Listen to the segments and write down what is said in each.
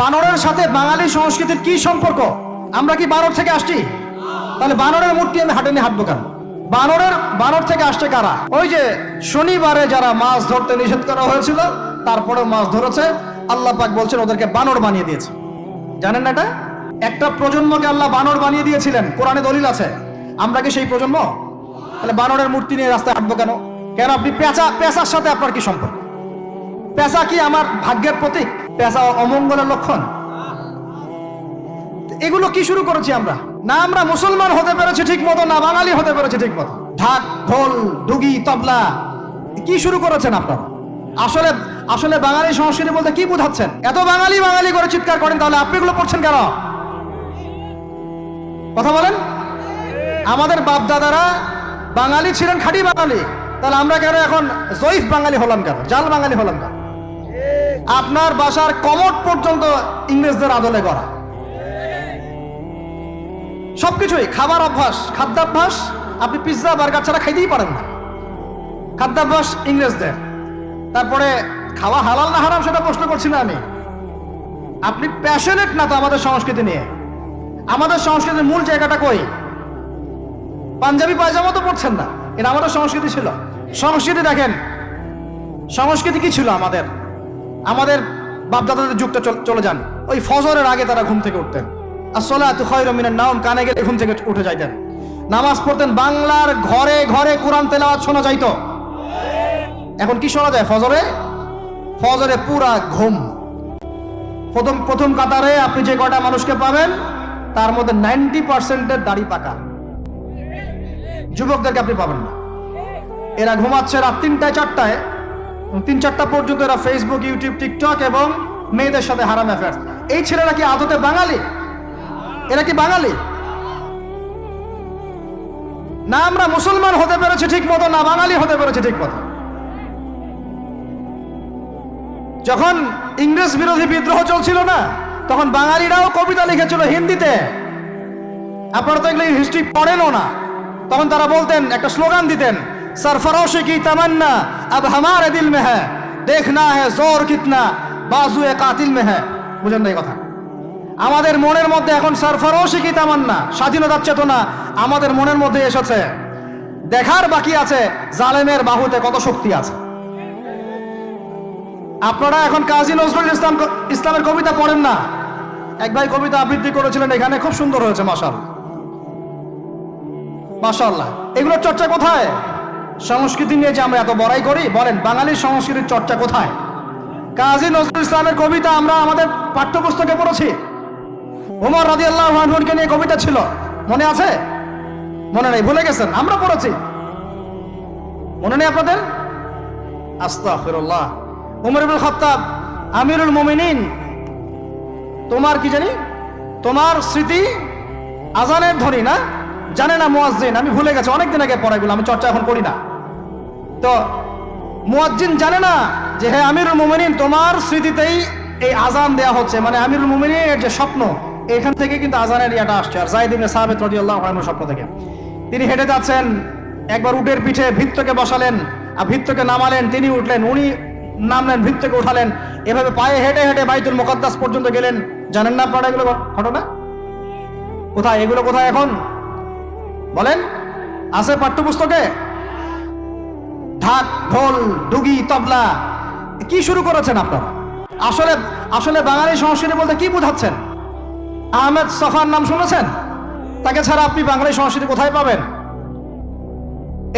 বানরের সাথে বাঙালি সংস্কৃতির কি সম্পর্ক? আমরা কি বানর থেকে আসছি? তাহলে বানরের মূর্তি আমি হাটে নিয়ে হাঁটবো কেন? বানরের, বানর থেকে আসছে কারা? ওই যে শনিবারে যারা মাছ ধরতে নিষেধ করা হয়েছিল তারপরে মাছ ধরেছে। আল্লাহ পাক বলছেন, ওদেরকে বানর বানিয়ে দিয়েছে। জানেন না এটা? একটা প্রজন্মকে আল্লাহ বানর বানিয়ে দিয়েছিলেন। কোরআনে দলিল আছে। আমরা কি সেই প্রজন্ম? তাহলে বানরের মূর্তি নিয়ে রাস্তায় হাঁটবো কেন? কেন আপনি পেঁচা, পেঁচার সাথে আপনার কি সম্পর্ক? পেঁচা কি আমার ভাগ্যের প্রতীক? পেশা অমঙ্গলের লক্ষণ। এগুলো কি শুরু করেছি আমরা? না আমরা মুসলমান হতে পেরেছি ঠিক মতো, না বাঙালি হতে পেরেছি ঠিক মতো। ঢাক, ঢোল, ডুগি, তবলা, কি শুরু করেছেন আপনারা? আসলে আসলে বাঙালি সংস্কৃতি বলতে কি বোঝাচ্ছেন? এত বাঙালি বাঙালি করে চিৎকার করেন, তাহলে আপনি এগুলো পড়ছেন কেন? কথা বলেন। আমাদের বাপ দাদারা বাঙালি ছিলেন খাঁটি বাঙালি, তাহলে আমরা কেন এখন জয়ীফ বাঙালি হলাম কেন? জাল বাঙালি হলাম কেন? আপনার বাসার কমট পর্যন্ত ইংরেজদের আদলে করা সবকিছুই, খাবার অভ্যাস, খাদ্যাভ্যাস, আপনি পিৎজা বার্গার ছাড়া খাইতেই পারেন না। খাদ্যাভ্যাস ইংরেজদের। তারপরে খাওয়া হালাল না হারাম সেটা প্রশ্ন করছি না আমি। আপনি প্যাশনেট না তো আমাদের সংস্কৃতি নিয়ে? আমাদের সংস্কৃতির মূল জায়গাটা কই? পাঞ্জাবি পায়জামা তো পড়ছেন না। এটা আমাদের সংস্কৃতি ছিল। সংস্কৃতি দেখেন, সংস্কৃতি কি ছিল আমাদের? আমাদের বাপদাদাদের যুগটা চল- যান। ওই ফজরের আগে তারা ঘুম থেকে উঠতেন। আসলে এত খয়রমিনের নাম কানে গেলে ঘুম থেকে উঠে যাইতেন। নামাজ পড়তেন বাংলার ঘরে ঘরে কোরআন তেলাওয়াত শোনা যাইতো। এখন কি শোনা যায় ফজরে? ফজরে পুরা ঘুম। প্রথম প্রথম কাতারে আপনি যে কটা মানুষকে পাবেন, তার মধ্যে নাইনটি পার্সেন্টের দাড়ি পাকা। যুবকদেরকে আপনি পাবেন না। এরা ঘুমাচ্ছে রাত তিনটায়, চারটায়। তিন চারটা পর্যন্ত এরা ফেসবুক ইউটিউব টিকটক এবং মেয়েদের সাথে হারাম অ্যাফেয়ার্স এই ছেলেরা কি আদতে বাঙালি? এরা কি বাঙালি? না আমরা মুসলমান হতে পেরেছি ঠিক মতো, না বাঙালি হতে পেরেছি ঠিক মতো। যখন ইংরেজ বিরোধী বিদ্রোহ চলছিল না, তখন বাঙালিরাও কবিতা লিখেছিল হিন্দিতে। আপনারা তো এগুলো হিস্ট্রি পড়েনও না। তখন তারা বলতেন, একটা স্লোগান দিতেন সরফরোশে কি তামান্না अब हमारे दिल में है देखना है जोर कितना बाजू ए कातिल में है বুঝেন না এই কথা আমাদের মনের মধ্যে এখন সরফরোশে কি তামান্না স্বাধীনতার চেতনা আমাদের মনের মধ্যে এসেছে দেখার বাকি আছে জালেমের বাহুতে কত শক্তি আছে আপনারা এখন কাজী নজরুল ইসলাম ইসলামের কবিতা পড়েন না এক ভাই কবিতা আবৃত্তি করেছিলেন এখানে খুব সুন্দর হয়েছে মাসাল মাশাল্লাহ এগুলোর চর্চা কোথায় সংস্কৃতি নিয়ে যে আমরা এত বড়াই করি, বলেন, বাঙালির সংস্কৃতির চর্চা কোথায়? কাজী নজরুল ইসলামের কবিতা আমরা আমাদের পাঠ্যপুস্তকে পড়েছি। ওমর রাজি আল্লাহ মাহমুদকে নিয়ে কবিতা ছিল। মনে আছে? মনে নেই, ভুলে গেছেন, আমরা পড়েছি। মনে নেই আপনাদের? আস্তাগফিরুল্লাহ। উমর ইবুল খত্তাব, আমিরুল মুমিনিন। তোমার কি জানি? তোমার স্মৃতি আজানের ধ্বনি, না? জানে না মুয়াজ্জিন, আমি ভুলে গেছি, অনেকদিন আগে পড়াইগুলো, আমি চর্চা এখন করি না। তো মুয়াজ্জিন জানে না যে হে আমিরুল মুমিনিন, তোমার স্মৃতিতেই এই আজান দেয়া হচ্ছে। মানে আমিরুল মুমিনের যে স্বপ্ন, এখান থেকে কিন্তু আজানের ইয়াটা আসছে। আর জাহিদ ইবনে সাহাবেদ রাদিয়াল্লাহু আনহু স্বপ্ন থেকে তিনি হেঁটে যাচ্ছেন, একবার উটের পিঠে ভিত্তকে বসালেন, আর ভিত্তকে নামালেন, তিনি উঠলেন, উনি নামলেন, ভিত্তকে উঠালেন। এভাবে পায়ে হেঁটে হেঁটে বাইতুল মুকদ্দাস পর্যন্ত গেলেন। জানেন না আপনারা এগুলো ঘটনা? কোথায়? এগুলো কোথায় এখন? বলেন, আছে পাঠ্যপুস্তকে? ঢাক, ঢোল, ডুগি, তবলা, কি শুরু করেছেন আপনারা? আসলে আসলে বাঙালি সংস্কৃতি বলতে কি বোঝাচ্ছেন? আহমেদ সফার নাম শুনেছেন? তাকে ছাড়া আপনি বাঙালি সংস্কৃতি কোথায় পাবেন?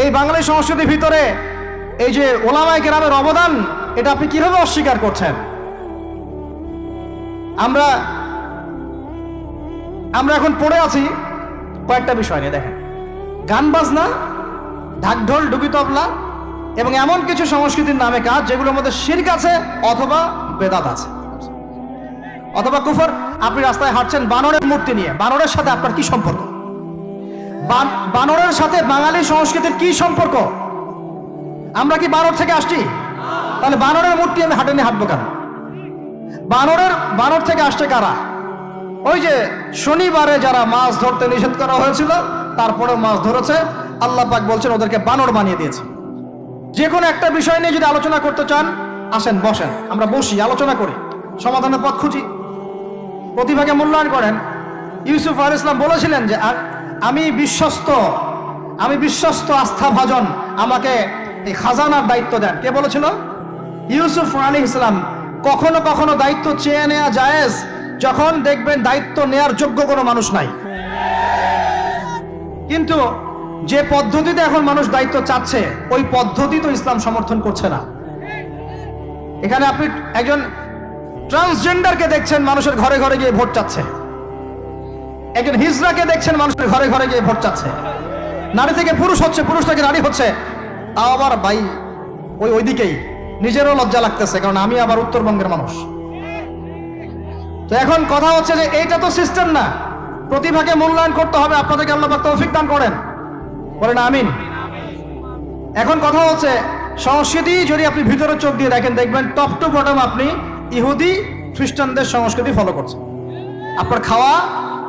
এই বাঙালি সংস্কৃতির ভিতরে এই যে ওলামাই কেরামের অবদান, এটা আপনি কীভাবে অস্বীকার করছেন? আমরা আমরা এখন পড়ে আছি কয়েকটা বিষয় নিয়ে, দেখেন। গান বাজনা ঢাকঢোল ডুবি তবলা এবং এমন কিছু সংস্কৃতির নামে কাজ যেগুলোর মধ্যে শির্ক আছে অথবা বেদাত আছে। অথবা কুফর, আপনি রাস্তায় হাঁটছেন বানরের মূর্তি নিয়ে। বানরের সাথে আপনার কি সম্পর্ক? বান- বানরের সাথে বাঙালি সংস্কৃতির কি সম্পর্ক? আমরা কি বানর থেকে আসছি? তাহলে বানরের মূর্তি আমি হাটে নিয়ে হাঁটবো কেন? বানরের, বানর থেকে আসছে কারা? ওই যে শনিবারে যারা মাছ ধরতে নিষেধ করা হয়েছিল তারপরে মাছ ধরেছে। আল্লাহ পাক বলছেন, ওদেরকে বানর বানিয়ে দিয়েছে। যে কোনো একটা বিষয় নিয়ে যদি আলোচনা করতে চান, আসেন, বসেন, আমরা বসি, আলোচনা করি, সমাধানের পথ খুঁজি। প্রতিভাকে মূল্যায়ন করেন। ইউসুফ আল ইসলাম বলেছিলেন যে আমি বিশ্বস্ত আমি বিশ্বস্ত আস্থাভাজন, আমাকে এই খাজানার দায়িত্ব দেন। কে বলেছিল? ইউসুফ আলী ইসলাম কখনো কখনো দায়িত্ব চেয়ে নেওয়া জায়েজ, যখন দেখবেন দায়িত্ব নেয়ার যোগ্য কোনো মানুষ নাই। কিন্তু যে পদ্ধতিতে এখন মানুষ দায়িত্ব চাচ্ছে, ওই পদ্ধতি তো ইসলাম সমর্থন করছে না। এখানে আপনি একজন ট্রান্সজেন্ডারকে দেখছেন, মানুষের ঘরে ঘরে গিয়ে ভোট চাচ্ছে। একজন হিজড়াকে দেখছেন, মানুষের ঘরে ঘরে গিয়ে ভোট চাচ্ছে। নারী থেকে পুরুষ হচ্ছে, পুরুষ থেকে নারী হচ্ছে। তাও আবার ভাই, ওই ওইদিকেই। নিজেরও লজ্জা লাগতেছে, কারণ আমি আবার উত্তরবঙ্গের মানুষ। তো এখন কথা হচ্ছে যে, এইটা তো সিস্টেম না। প্রতিভাকে মূল্যায়ন করতে হবে, আপনাদেরকে আল্লাহ তৌফিক দান করেন। বলেন আমিন। এখন কথা হচ্ছে, সংস্কৃতি যদি আপনি ভিতরে চোখ দিয়ে দেখেন, দেখবেন টপ টু বটম আপনি ইহুদি খ্রিস্টানদের সংস্কৃতি ফলো করছেন। আপনার খাওয়া,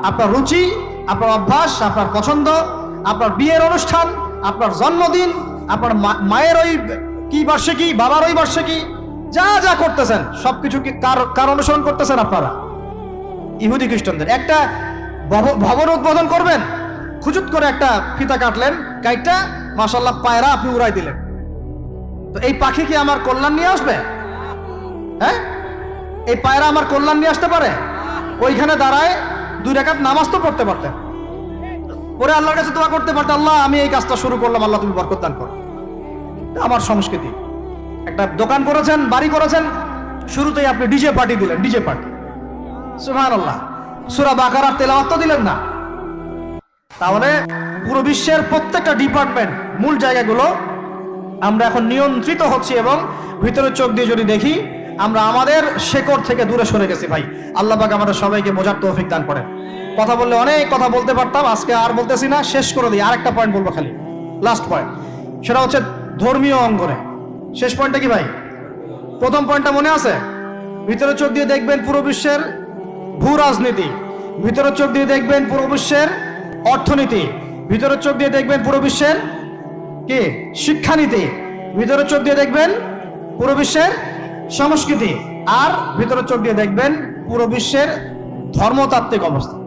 আপনার রুচি, আপনার অভ্যাস, আপনার পছন্দ, আপনার বিয়ের অনুষ্ঠান, আপনার জন্মদিন, আপনার মায়ের ওই কি বার্ষিকী, বাবার ওই বার্ষিকী, যা যা করতেছেন, সবকিছু কি কার কার অনুসরণ করতেছেন আপনারা? ইহুদি খ্রিস্টানদের। একটা ভব- ভবন উদ্বোধন করবেন খুচুত করে একটা ফিতা কাটলেন, কাইটটা মাসাল্লাহ পায়রা আপনি উড়াই দিলেন। তো এই পাখি কি আমার কল্যাণ নিয়ে আসবে? হ্যাঁ? এই পায়রা আমার কল্যাণ নিয়ে আসতে পারে? ওইখানে দাঁড়ায় দুই রেখাত নামাজ তো পড়তে পারতেন। পরে আল্লাহর কাছে দোয়া করতে পারতেন, আল্লাহ, আমি এই কাজটা শুরু করলাম, আল্লাহ তুমি বরকত দান করো। আমার সংস্কৃতি। একটা দোকান করেছেন, বাড়ি করেছেন, শুরুতেই আপনি ডিজে পার্টি দিলেন, ডিজে পার্টি। সুবহানাল্লাহ। সূরা বাকারার তেলাওয়াত তো দিলেন না। তাহলে পুরো বিশ্বের প্রত্যেকটা ডিপার্টমেন্ট, মূল জায়গাগুলো আমরা এখন নিয়ন্ত্রিত হচ্ছি এবং ভিতরে চোখ দিয়ে যদি দেখি, আমরা আমাদের শেকড় থেকে দূরে সরে গেছি ভাই। আল্লাহ পাক আমাদের সবাইকে বোঝার তৌফিক দান করেন। কথা বললে অনেক কথা বলতে পারতাম, আজকে আর বলতেছি না, শেষ করে দিই। আরেকটা পয়েন্ট বলব খালি। লাস্ট পয়েন্ট সেটা হচ্ছে ধর্মীয় অঙ্গনে। শেষ পয়েন্টটা কি ভাই? প্রথম পয়েন্টটা মনে আছে? ভিতরে চোখ দিয়ে দেখবেন পুরো বিশ্বের ভূ রাজনীতি ভিতরে চোখ দিয়ে দেখবেন পুরো বিশ্বের অর্থনীতি। ভিতরের চোখ দিয়ে দেখবেন পুরো বিশ্বের কি? শিক্ষানীতি। ভিতরের চোখ দিয়ে দেখবেন পুরো বিশ্বের সংস্কৃতি। আর ভিতরের চোখ দিয়ে দেখবেন পুরো বিশ্বের ধর্মতাত্ত্বিক অবস্থা।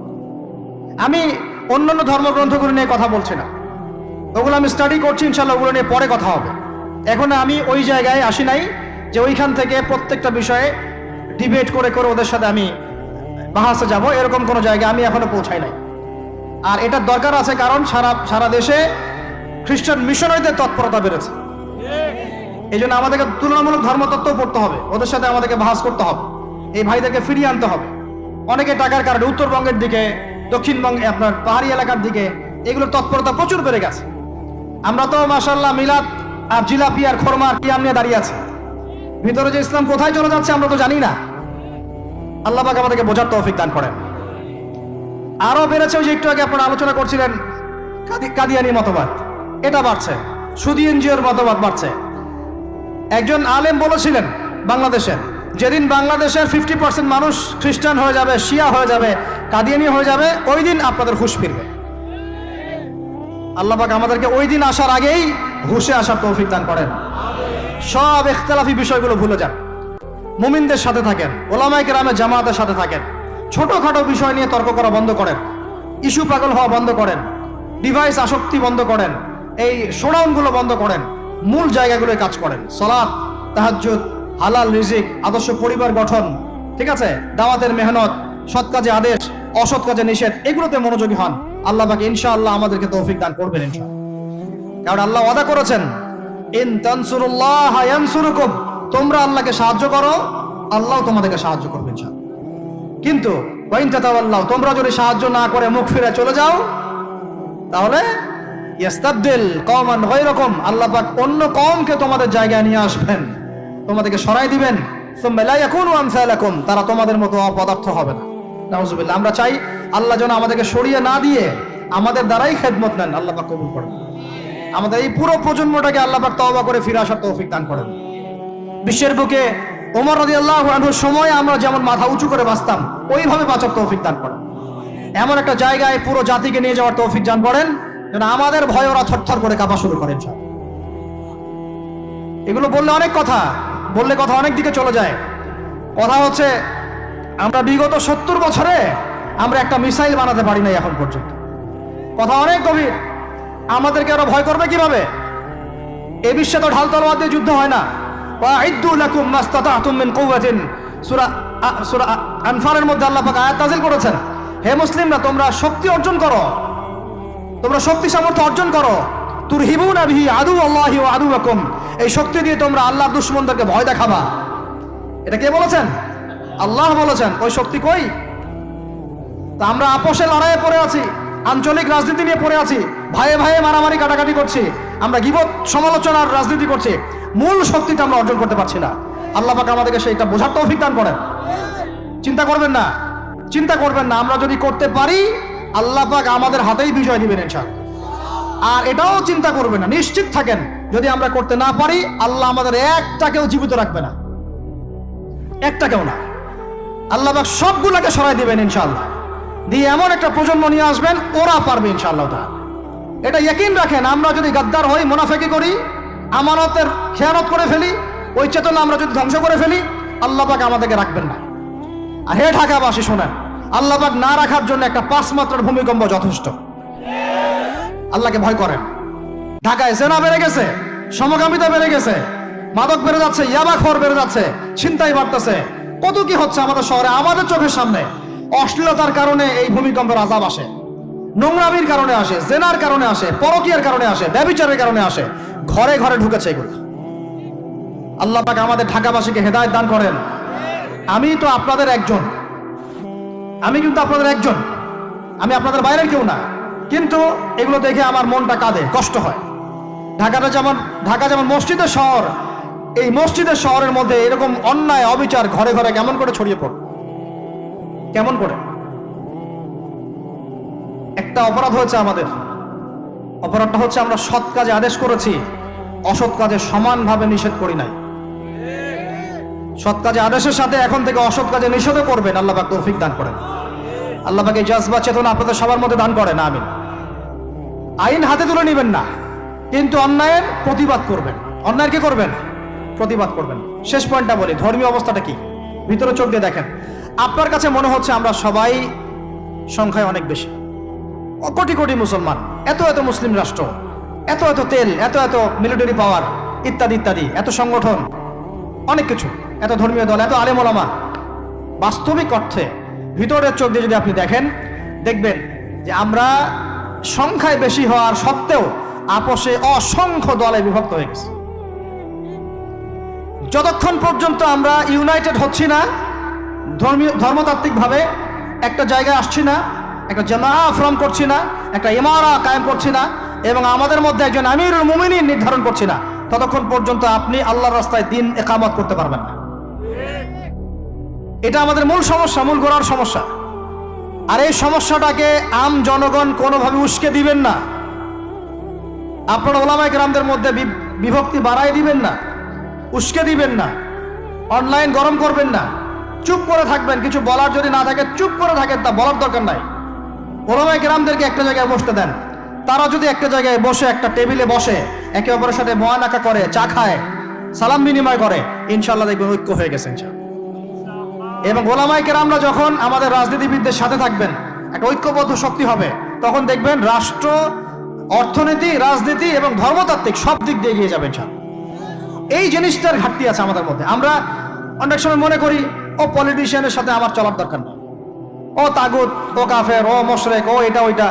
আমি অন্যান্য ধর্মগ্রন্থগুলো নিয়ে কথা বলছি না। ওগুলো আমি স্টাডি করছি ইনশাল্লাহ ওগুলো নিয়ে পরে কথা হবে। এখন আমি ওই জায়গায় আসি নাই যে ওইখান থেকে প্রত্যেকটা বিষয়ে ডিবেট করে করে ওদের সাথে আমি বাহাসে যাব। এরকম কোনো জায়গায় আমি এখনও পৌঁছাই নাই। আর এটার দরকার আছে কারণ সারা সারা দেশে খ্রিস্টান মিশনারিদের তৎপরতা বেড়েছে। এই জন্য আমাদেরকে তুলনামূলক ধর্মতত্ত্ব পড়তে হবে। ওদের সাথে আমাদেরকে বাহাস করতে হবে। এই ভাইদেরকে ফিরিয়ে আনতে হবে। অনেকে টাকার কারণে উত্তরবঙ্গের দিকে, দক্ষিণবঙ্গে আপনার পাহাড়ি এলাকার দিকে এগুলোর তৎপরতা প্রচুর বেড়ে গেছে। আমরা তো মাসাল্লাহ মিলাদ আর জিলাপি আর খরমা আর কিয়াম নিয়ে দাঁড়িয়ে আছি। ভিতরে যে ইসলাম কোথায় চলে যাচ্ছে আমরা তো জানি না। আল্লাহ আমাদেরকে বোঝার তৌফিক দান করেন। আরও বেড়েছে ওই যে একটু আগে আপনারা আলোচনা করছিলেন। কাদি- কাদিয়ানি মতবাদ। এটা বাড়ছে। সুদি এনজিওর মতবাদ বাড়ছে। একজন আলেম বলেছিলেন বাংলাদেশের, যেদিন বাংলাদেশের ফিফটি পার্সেন্ট মানুষ খ্রিস্টান হয়ে যাবে, শিয়া হয়ে যাবে, কাদিয়ানি হয়ে যাবে, ওই দিন আপনাদের হুশ ফিরবে। আল্লাহ পাক আমাদেরকে ওই দিন আসার আগেই হুশে আসার তৌফিক দান করেন। সব ইখতলাফি বিষয়গুলো ভুলে যান। মুমিনদের সাথে থাকেন ওলামাই কেরামে জামাতের সাথে থাকেন। ছোটখাটো বিষয় নিয়ে তর্ক করা বন্ধ করেন। ইস্যু পাগল হওয়া বন্ধ করেন। ডিভাইস আসক্তি বন্ধ করেন। এই শোডাউনগুলো বন্ধ করেন। মূল জায়গাগুলোয় কাজ করেন। সলাৎ, তাহাজ্জুদ, হালাল রিজিক, আদর্শ পরিবার গঠন, ঠিক আছে? দাওয়াতের মেহনত, সৎ কাজে আদেশ, অসৎ কাজে নিষেধ, এগুলোতে মনোযোগী হন। আল্লাহ পাকে ইনশাআল্লাহ আমাদেরকে তৌফিক দান করবেন ইনশাআল্লাহ। কারণ আল্লাহ ওয়াদা করেছেন, ইন তানসুরুল্লাহ তোমরা আল্লাহকে সাহায্য করো, আল্লাহ তোমাদেরকে সাহায্য করবে ইনশাআল্লাহ। কিন্তু তোমরা যদি সাহায্য না করে মুখ ফিরে চলে যাও, তাহলে আল্লাহ অন্য কমকে তোমাদের জায়গায় নিয়ে আসবেন। তোমাদেরকে সরাই দিবেন। তারা তোমাদের মতো অপদার্থ হবে না। আমরা চাই আল্লাহ যেন আমাদেরকে সরিয়ে না দিয়ে আমাদের দ্বারাই খেদমত নেন। আল্লাহ পাক কবুল করেন। আমাদের এই পুরো প্রজন্মটাকে আল্লাহ পাক তওবা করে ফিরে আসার তৌফিক দান করেন। বিশ্বের বুকে ওমর রাদিয়াল্লাহু আনহুর সময় আমরা যেমন মাথা উঁচু করে বাঁচতাম, ওইভাবে বাঁচার তৌফিক দান করেন। এমন একটা জায়গায় পুরো জাতিকে নিয়ে যাওয়ার তৌফিক দান করেন, যেন আমাদের ভয় ওরা থরথর করে কাঁপা শুরু করেন সব এগুলো বললে অনেক কথা, বললে কথা অনেক দিকে চলে যায়। কথা হচ্ছে, আমরা বিগত সত্তর বছরে আমরা একটা মিসাইল বানাতে পারি নাই এখন পর্যন্ত। কথা অনেক গভীর, আমাদেরকে ওরা ভয় করবে কীভাবে? এ বিশ্বে তো ঢাল তলোয়ার দিয়ে যুদ্ধ হয় না। আনফালের মধ্যে আল্লাহ পাক আয়াত নাযিল করেছেন। হে মুসলিমরা, তোমরা শক্তি অর্জন করো। তোমরা শক্তি সামর্থ্য অর্জন করো। তুরহিবুনা বিহি আদু আল্লাহি ওয়া আদুয়াকুম এই শক্তি দিয়ে তোমরা আল্লাহর দুশমনদেরকে ভয় দেখাবা। এটা কে বলেছেন? আল্লাহ বলেছেন। ওই শক্তি কই? তা আমরা আপোষে লড়াইয়ে পড়ে আছি, আঞ্চলিক রাজনীতি নিয়ে পড়ে আছি, ভাইয়ে ভাইয়ে মারামারি কাটাকাটি করছি। আমরা গিবত সমালোচনার রাজনীতি করছি। মূল শক্তিটা আমরা অর্জন করতে পারছি না। আল্লাহ পাক আমাদেরকে সেইটা বোঝার তৌফিক দান করেন। চিন্তা করবেন না। চিন্তা করবেন না, আমরা যদি করতে পারি, আল্লাহ পাক আমাদের হাতেই বিজয় দিবেন ইনশাআল্লাহ। আর এটাও চিন্তা করবেন না, নিশ্চিত থাকেন, যদি আমরা করতে না পারি, আল্লাহ আমাদের একটাকেও জীবিত রাখবে না। একটাকেও না। আল্লাহ পাক সবগুলোকে সরাই দিবেন ইনশাল্লাহ দিয়ে এমন একটা প্রজন্ম নিয়ে আসবেন, ওরা পারবে ইনশাআল্লাহ তাআলা। এটা ইয়কিন রাখেন, আমরা যদি গাদ্দার হই, মুনাফেকি করি, আমানতের খেয়ানত করে ফেলি, ওই চেতনা আমরা যদি ধ্বংস করে ফেলি, আল্লাহ পাক আমাদেরকে রাখবেন না। আর হে ঢাকাবাসী, শোনেন, আল্লাহ পাক না রাখার জন্য একটা পাঁচ মাত্রার ভূমিকম্প যথেষ্ট। আল্লাহকে ভয় করেন। ঢাকায় সেনা বেড়ে গেছে, সমকামিতা বেড়ে গেছে, মাদক বেড়ে যাচ্ছে, ইয়াবা খর বেড়ে যাচ্ছে, ছিনতাই বাড়তেছে। কত কি হচ্ছে আমাদের শহরে, আমাদের চোখের সামনে, অশ্লীলতার কারণে এই ভূমিকম্পের আজাব আসে। নোংরামির কারণে আসে, জেনার কারণে আসে, পরকিয়ার কারণে আসে ব্যবিচারের কারণে আসে, ঘরে ঘরে ঢুকেছে এগুলো। আল্লাহ পাক আমাদের ঢাকাবাসীকে হেদায়ত দান করেন। আমি তো আপনাদের একজন। আমি কিন্তু আপনাদের একজন। আমি আপনাদের বাইরের কেউ না। কিন্তু এগুলো দেখে আমার মনটা কাঁদে, কষ্ট হয়। ঢাকাটা যেমন, ঢাকা যেমন মসজিদের শহর, এই মসজিদের শহরের মধ্যে এরকম অন্যায়, অবিচার ঘরে ঘরে কেমন করে ছড়িয়ে পড়ে? কেমন করে? একটা অপরাধ হয়েছে আমাদের। অপরাধটা হচ্ছে আমরা সৎ কাজে আদেশ করেছি, অসৎ কাজে সমানভাবে নিষেধ করি নাই। সৎ কাজে আদেশের সাথে এখন থেকে অসৎ কাজে নিষেধও করবেন, আল্লাহ পাক তৌফিক দান করেন। আল্লাহ পাক এই জাজবা চেতনা আপনাদের সবার মধ্যে দান করেন, আমিন। আইন হাতে তুলে নেবেন না, কিন্তু অন্যায়ের প্রতিবাদ করবেন। অন্যায়ের কি করবেন? প্রতিবাদ করবেন। শেষ পয়েন্টটা বলি, ধর্মীয় অবস্থাটা কি? ভিতরে চোখ দিয়ে দেখেন। আপনার কাছে মনে হচ্ছে আমরা সবাই সংখ্যায় অনেক বেশি। কোটি কোটি মুসলমান, এত এত মুসলিম রাষ্ট্র, এত এত তেল, এত এত মিলিটারি পাওয়ার ইত্যাদি ইত্যাদি, এত সংগঠন, অনেক কিছু, এত ধর্মীয় দল, এত আলেমোলামা বাস্তবিক অর্থে, ভিতরের চোখ দিয়ে যদি আপনি দেখেন, দেখবেন যে আমরা সংখ্যায় বেশি হওয়ার সত্ত্বেও আপোষে অসংখ্য দলে বিভক্ত হয়ে গেছি। যতক্ষণ পর্যন্ত আমরা ইউনাইটেড হচ্ছি না, ধর্মীয়, ধর্মতাত্ত্বিকভাবে একটা জায়গায় আসছি না একটা জামা ফর্ম করছি না, একটা ইমারা কায়েম করছি না, এবং আমাদের মধ্যে একজন আমিরুল মুমিনী নির্ধারণ করছি না। ততক্ষণ পর্যন্ত আপনি আল্লাহর রাস্তায় দিন একামত করতে পারবেন না। এটা আমাদের মূল সমস্যা, মূল গোড়ার সমস্যা। আর এই সমস্যাটাকে আম জনগণ কোনোভাবে উস্কে দিবেন না। আপনার ওলামায় গ্রামদের মধ্যে বিভক্তি বাড়াই দিবেন না, উস্কে দিবেন না, অনলাইন গরম করবেন না। চুপ করে থাকবেন, কিছু বলার যদি না থাকে, চুপ করে থাকেন, তা বলার দরকার নাই। ওলামায় গ্রামদেরকে একটা জায়গায় বসতে দেন। তারা যদি একটা জায়গায় বসে, একটা টেবিলে বসে, একে অপরের সাথে মহানাকা করে, চা খায়, সালাম বিনিময় করে ইনশাল্লাহ দেখবেন ঐক্য হয়ে গেছে এবং গোলামাই কেরামরা যখন আমাদের রাজনীতিবিদদের সাথে থাকবেন, একটা ঐক্যবদ্ধ শক্তি হবে, তখন দেখবেন রাষ্ট্র, অর্থনীতি, রাজনীতি এবং ধর্মতাত্ত্বিক সব দিক দিয়ে এগিয়ে যাবেন সব এই জিনিসটার ঘাটতি আছে আমাদের মধ্যে। আমরা অনেক সময় মনে করি, ও পলিটিশিয়ানের সাথে আমার চলার দরকার নেই। ও তাগুত, ও কাফের, ও মশরেক, ও এটা, ওইটা।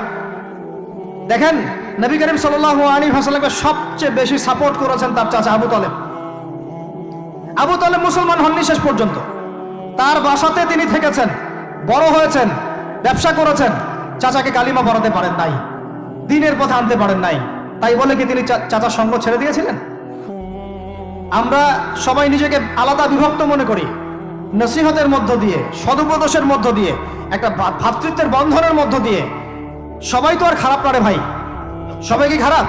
দেখেন, নবী করিম সাল্লাহ আলী হাসালামকে সবচেয়ে বেশি সাপোর্ট করেছেন তার চাচা আবু তালেব। আবু তালেব মুসলমান হননি শেষ পর্যন্ত। তার বাসাতে তিনি থেকেছেন, বড় হয়েছেন, ব্যবসা করেছেন। চাচাকে কালিমা পড়াতে পারেন নাই, দিনের পথে আনতে পারেন নাই। তাই বলে কি তিনি চাচার সঙ্গ ছেড়ে দিয়েছিলেন? আমরা সবাই নিজেকে আলাদা বিভক্ত মনে করি। নসিহতের মধ্য দিয়ে, সদুপদেশের মধ্য দিয়ে, একটা ভা- ভ্রাতৃত্বের বন্ধনের মধ্য দিয়ে। সবাই তো আর খারাপ পারে ভাই। সবাই কি খারাপ?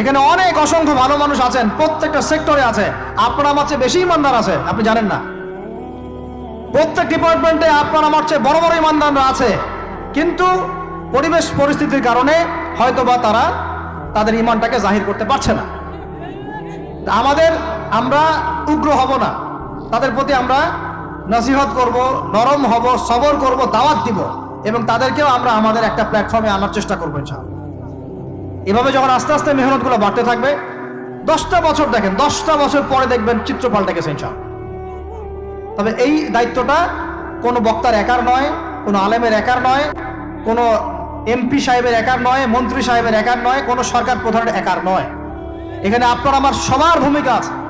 এখানে অনেক অসংখ্য ভালো মানুষ আছেন, প্রত্যেকটা সেক্টরে আছে। আপনার আমার চেয়ে বেশি ইমানদার আছে, আপনি জানেন না। প্রত্যেক ডিপার্টমেন্টে আপনার আমার চেয়ে বড় বড় ইমানদাররা আছে। কিন্তু পরিবেশ পরিস্থিতির কারণে হয়তোবা তারা তাদের ইমানটাকে জাহির করতে পারছে না। আমাদের আমরা উগ্র হব না। তাদের প্রতি আমরা নসিহত করব, নরম হব, সবর করব, দাওয়াত দিব এবং তাদেরকেও আমরা আমাদের একটা প্ল্যাটফর্মে আনার চেষ্টা করব ইনশাআল্লাহ। এভাবে যখন আস্তে আস্তে মেহনতগুলো বাড়তে থাকবে, দশটা বছর দেখেন, দশটা বছর পরে দেখবেন চিত্র পাল্টে গেছে ইনশাআল্লাহ। তবে এই দায়িত্বটা কোনো বক্তার একার নয়, কোনো আলেমের একার নয়, কোনো এমপি সাহেবের একার নয়, মন্ত্রী সাহেবের একার নয়, কোনো সরকার প্রধানের একার নয়। এখানে আপনার, আমার সবার ভূমিকা আছে।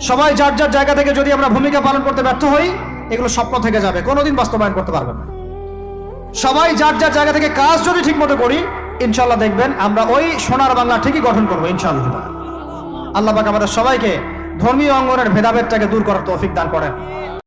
সবাই যার যার জায়গা থেকে যদি আমরা ভূমিকা পালন করতে ব্যর্থ হই, এগুলো স্বপ্ন থেকে যাবে, কোনোদিন বাস্তবায়ন করতে পারবেন না। সবাই যার যার জায়গা থেকে কাজ যদি ঠিক মতো করি ইনশাল্লাহ দেখবেন আমরা ওই সোনার বাংলা ঠিকই গঠন করব, ইনশাআল্লাহ। আল্লাহ পাক আমাদের সবাইকে ধর্মীয় অঙ্গনের ভেদাভেদটাকে দূর করার তৌফিক দান করেন।